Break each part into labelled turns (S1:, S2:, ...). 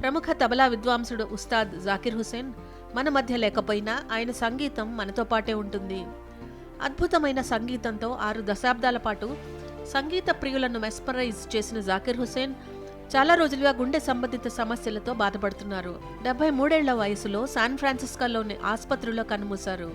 S1: ప్రముఖ తబలా విద్వాంసుడు ఉస్తాద్ జాకిర్ హుసేన్ మన మధ్య లేకపోయినా ఆయన సంగీతం మనతో పాటే ఉంటుంది. అద్భుతమైన సంగీతంతో ఆరు దశాబ్దాల పాటు సంగీత ప్రియులను మెస్పరైజ్ చేసిన జాకిర్ హుసేన్ చాలా రోజులుగా గుండె సంబంధిత సమస్యలతో బాధపడుతున్నారు. డెబ్బై మూడేళ్ళ వయసులో శాన్ ఫ్రాన్సిస్కోలోని ఆసుపత్రిలో కన్నుమూశారు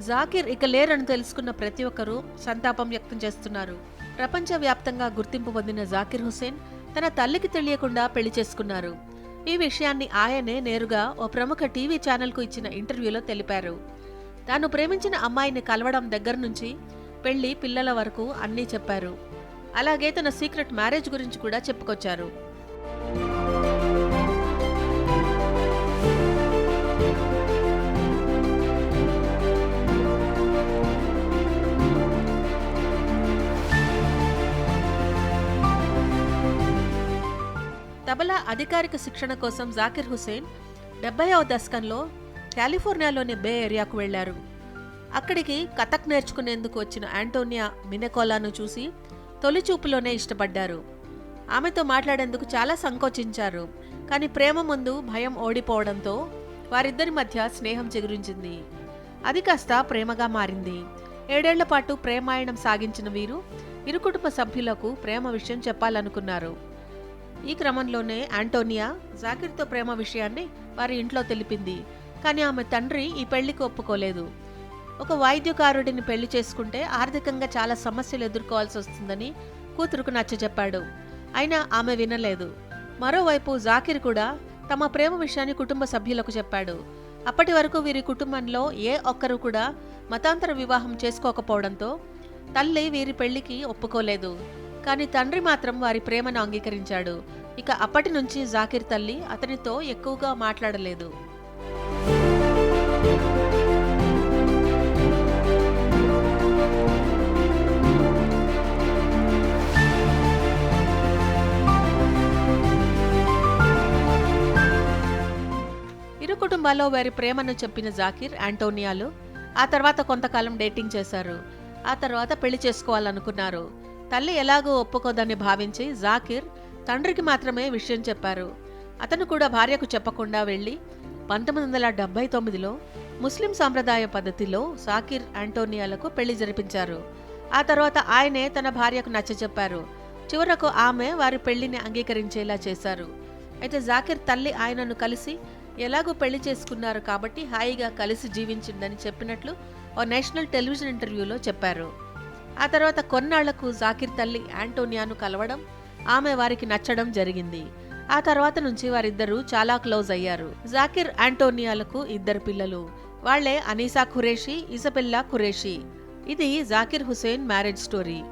S1: జాకిర్ ఇక లేరని తెలుసుకున్న ప్రతి ఒక్కరూ సంతాపం వ్యక్తం చేస్తున్నారు. ప్రపంచవ్యాప్తంగా గుర్తింపు పొందిన జాకిర్ హుసేన్ తన తల్లికి తెలియకుండా పెళ్ళి చేసుకున్నారు. ఈ విషయాన్ని ఆయనే నేరుగా ఓ ప్రముఖ టీవీ ఛానల్కు ఇచ్చిన ఇంటర్వ్యూలో తెలిపారు. తాను ప్రేమించిన అమ్మాయిని కలవడం దగ్గర నుంచి పెళ్ళి పిల్లల వరకు అన్నీ చెప్పారు. అలాగే తన సీక్రెట్ మ్యారేజ్ గురించి కూడా చెప్పుకొచ్చారు. తబలా అధికారిక శిక్షణ కోసం జాకిర్ హుసేన్ డెబ్బైవ దశకంలో కాలిఫోర్నియాలోని బే ఏరియాకు వెళ్ళారు. అక్కడికి కథక్ నేర్చుకునేందుకు వచ్చిన యాంటోనియా మినెకోలాను చూసి తొలిచూపులోనే ఇష్టపడ్డారు. ఆమెతో మాట్లాడేందుకు చాలా సంకోచించారు కానీ ప్రేమ ముందు భయం ఓడిపోవడంతో వారిద్దరి మధ్య స్నేహం చిగురించింది. అది కాస్త ప్రేమగా మారింది. ఏడేళ్ళ పాటు ప్రేమాయణం సాగించిన వీరు ఇరు కుటుంబ సభ్యులకు ప్రేమ విషయం చెప్పాలనుకున్నారు. ఈ క్రమంలోనే ఆంటోనియా జాకిర్తో ప్రేమ విషయాన్ని వారి ఇంట్లో తెలిపింది. కానీ ఆమె తండ్రి ఈ పెళ్ళికి ఒప్పుకోలేదు. ఒక వైద్యకారుడిని పెళ్ళి చేసుకుంటే ఆర్థికంగా చాలా సమస్యలు ఎదుర్కోవాల్సి వస్తుందని కూతురుకు నచ్చజెప్పాడు అయినా ఆమె వినలేదు. మరోవైపు జాకిర్ కూడా తమ ప్రేమ విషయాన్ని కుటుంబ సభ్యులకు చెప్పాడు. అప్పటి వరకు వీరి కుటుంబంలో ఏ ఒక్కరు కూడా మతాంతర వివాహం చేసుకోకపోవడంతో తల్లి వీరి పెళ్ళికి ఒప్పుకోలేదు. కానీ తండ్రి మాత్రం వారి ప్రేమను అంగీకరించాడు. ఇక అప్పటి నుంచి జాకిర్ తల్లి అతనితో ఎక్కువగా మాట్లాడలేదు. ఇరు కుటుంబాల్లో వారి ప్రేమను చెప్పిన జాకిర్ యాంటోనియాలు ఆ తర్వాత కొంతకాలం డేటింగ్ చేశారు. ఆ తర్వాత పెళ్ళి చేసుకోవాలనుకున్నారు. తల్లి ఎలాగో ఒప్పుకోదని భావించి జాకిర్ తండ్రికి మాత్రమే విషయం చెప్పారు. అతను కూడా భార్యకు చెప్పకుండా వెళ్ళి పంతొమ్మిది వందల డెబ్బై తొమ్మిదిలో ముస్లిం సాంప్రదాయ పద్ధతిలో సాకిర్ ఆంటోనియాలకు పెళ్ళి జరిపించారు. ఆ తర్వాత ఆయనే తన భార్యకు నచ్చచెప్పారు చివరకు ఆమె వారి పెళ్ళిని అంగీకరించేలా చేశారు. అయితే జాకిర్ తల్లి ఆయనను కలిసి ఎలాగో పెళ్ళి చేసుకున్నారు కాబట్టి హాయిగా కలిసి జీవించిందని చెప్పినట్లు ఓ నేషనల్ టెలివిజన్ ఇంటర్వ్యూలో చెప్పారు. ఆ తర్వాత కొన్నాళ్ళకు జాకిర్ తల్లి యాంటోనియాను కలవడం ఆమె వారికి నచ్చడం జరిగింది. ఆ తర్వాత నుంచి వారిద్దరూ చాలా క్లోజ్ అయ్యారు. జాకిర్ యాంటోనియాలకు ఇద్దరు పిల్లలు. వాళ్ళే అనీసా ఖురేషి ఇసబెల్లా ఖురేషి. ఇది జాకిర్ హుసేన్ మ్యారేజ్ స్టోరీ.